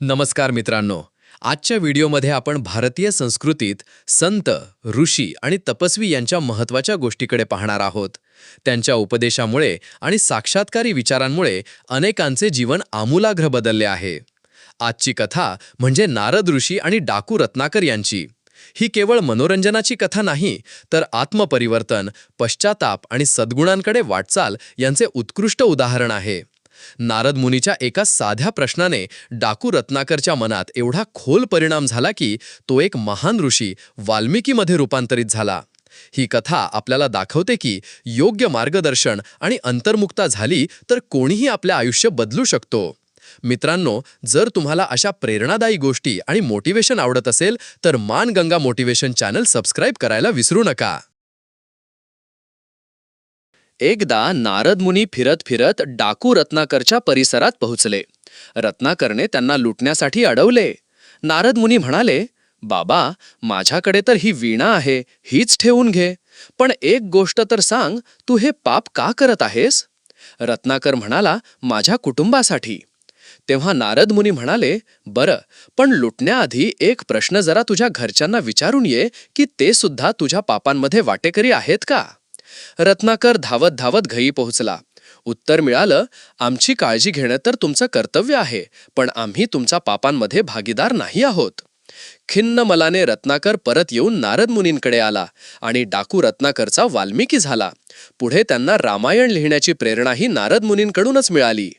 नमस्कार मित्रांनो. आजच्या व्हिडिओमध्ये आपण भारतीय संस्कृतीत संत ऋषी आणि तपस्वी यांच्या महत्त्वाच्या गोष्टीकडे पाहणार आहोत. त्यांच्या उपदेशामुळे आणि साक्षात्कारी विचारांमुळे अनेकांचे जीवन आमूलाग्र बदलले आहे. आजची कथा म्हणजे नारद ऋषी आणि डाकू रत्नाकर यांची. ही केवळ मनोरंजनाची कथा नाही तर आत्मपरिवर्तन पश्चाताप आणि सद्गुणांकडे वाटचाल यांचे उत्कृष्ट उदाहरण आहे. नारद मुनीच्या एका साध्या प्रश्नाने डाकू रत्नाकरच्या मनात एवढा खोल परिणाम झाला की तो एक महान ऋषी वाल्मिकीमध्ये रूपांतरित झाला. ही कथा आपल्याला दाखवते की योग्य मार्गदर्शन आणि अंतर्मुक्ता झाली तर कोणीही आपले आयुष्य बदलू शकतो. मित्रांनो जर तुम्हाला अशा प्रेरणादायी गोष्टी आणि मोटिवेशन आवडत असेल तर मानगंगा मोटिवेशन चॅनल सबस्क्राईब करायला विसरू नका. एकदा नारद मुनी फिरत फिरत डाकू रत्नाकरच्या परिसरात पोहोचले. रत्नाकरने त्यांना लुटण्यासाठी अडवले. नारद मुनी म्हणाले बाबा माझ्याकडे तर ही वीणा आहे हीच ठेवून घे. पण एक गोष्ट तर सांग तू हे पाप का करत आहेस? रत्नाकर म्हणाला माझ्या कुटुंबासाठी. तेव्हा नारद मुनी म्हणाले बरं पण लुटण्याआधी एक प्रश्न जरा तुझ्या घरच्यांना विचारून ये की ते सुद्धा तुझ्या पापांमध्ये वाटेकरी आहेत का? रत्नाकर धावत धावत घरी पोहोचला. उत्तर मिळालं आमची काळजी घेणं तर तुमचं कर्तव्य आहे पण आम्ही तुमच्या पापांमध्ये भागीदार नाही आहोत. खिन्न मलाने रत्नाकर परत येऊन नारद मुनींकडे आला आणि डाकू रत्नाकरचा वाल्मिकी झाला. पुढे त्यांना रामायण लिहिण्याची प्रेरणाही नारद मुनींकडूनच मिळाली.